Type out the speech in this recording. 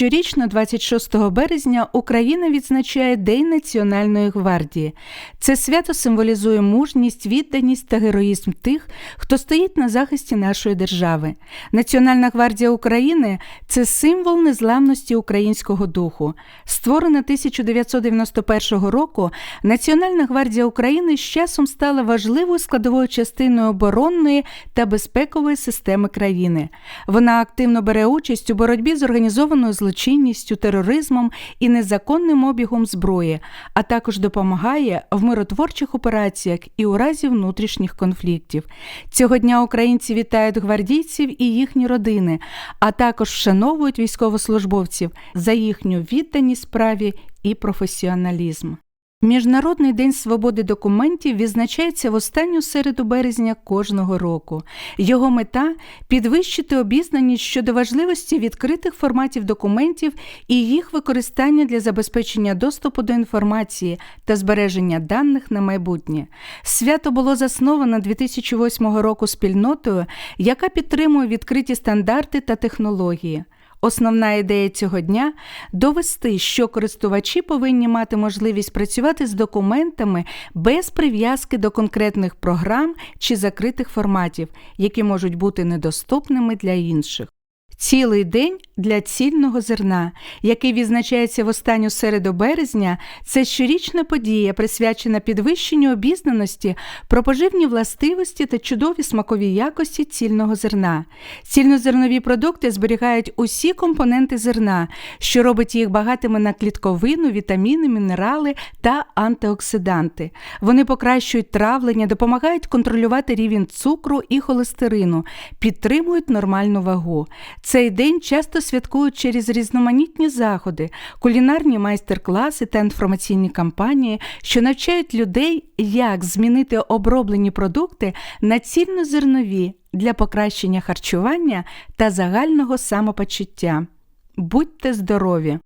Щорічно, 26 березня, Україна відзначає День Національної гвардії. Це свято символізує мужність, відданість та героїзм тих, хто стоїть на захисті нашої держави. Національна гвардія України це символ незламності українського духу. Створена 1991 року, Національна гвардія України з часом стала важливою складовою частиною оборонної та безпекової системи країни. Вона активно бере участь у боротьбі з організованою злочинністю, тероризмом і незаконним обігом зброї, а також допомагає в миротворчих операціях і у разі внутрішніх конфліктів. Цього дня українці вітають гвардійців і їхні родини, а також вшановують військовослужбовців за їхню відданість справі і професіоналізм. Міжнародний день свободи документів відзначається в останню середу березня кожного року. Його мета підвищити обізнаність щодо важливості відкритих форматів документів і їх використання для забезпечення доступу до інформації та збереження даних на майбутнє. Свято було засновано 2008 року спільнотою, яка підтримує відкриті стандарти та технології. Основна ідея цього дня довести, що користувачі повинні мати можливість працювати з документами без прив'язки до конкретних програм чи закритих форматів, які можуть бути недоступними для інших. Цілий день для цільного зерна, який відзначається в останню середу березня, це щорічна подія, присвячена підвищенню обізнаності про поживні властивості та чудові смакові якості цільного зерна. Цільнозернові продукти зберігають усі компоненти зерна, що робить їх багатими на клітковину, вітаміни, мінерали та антиоксиданти. Вони покращують травлення, допомагають контролювати рівень цукру і холестерину, підтримують нормальну вагу. Цей день часто святкують через різноманітні заходи, кулінарні майстер-класи та інформаційні кампанії, що навчають людей, як змінити оброблені продукти на цільнозернові для покращення харчування та загального самопочуття. Будьте здорові!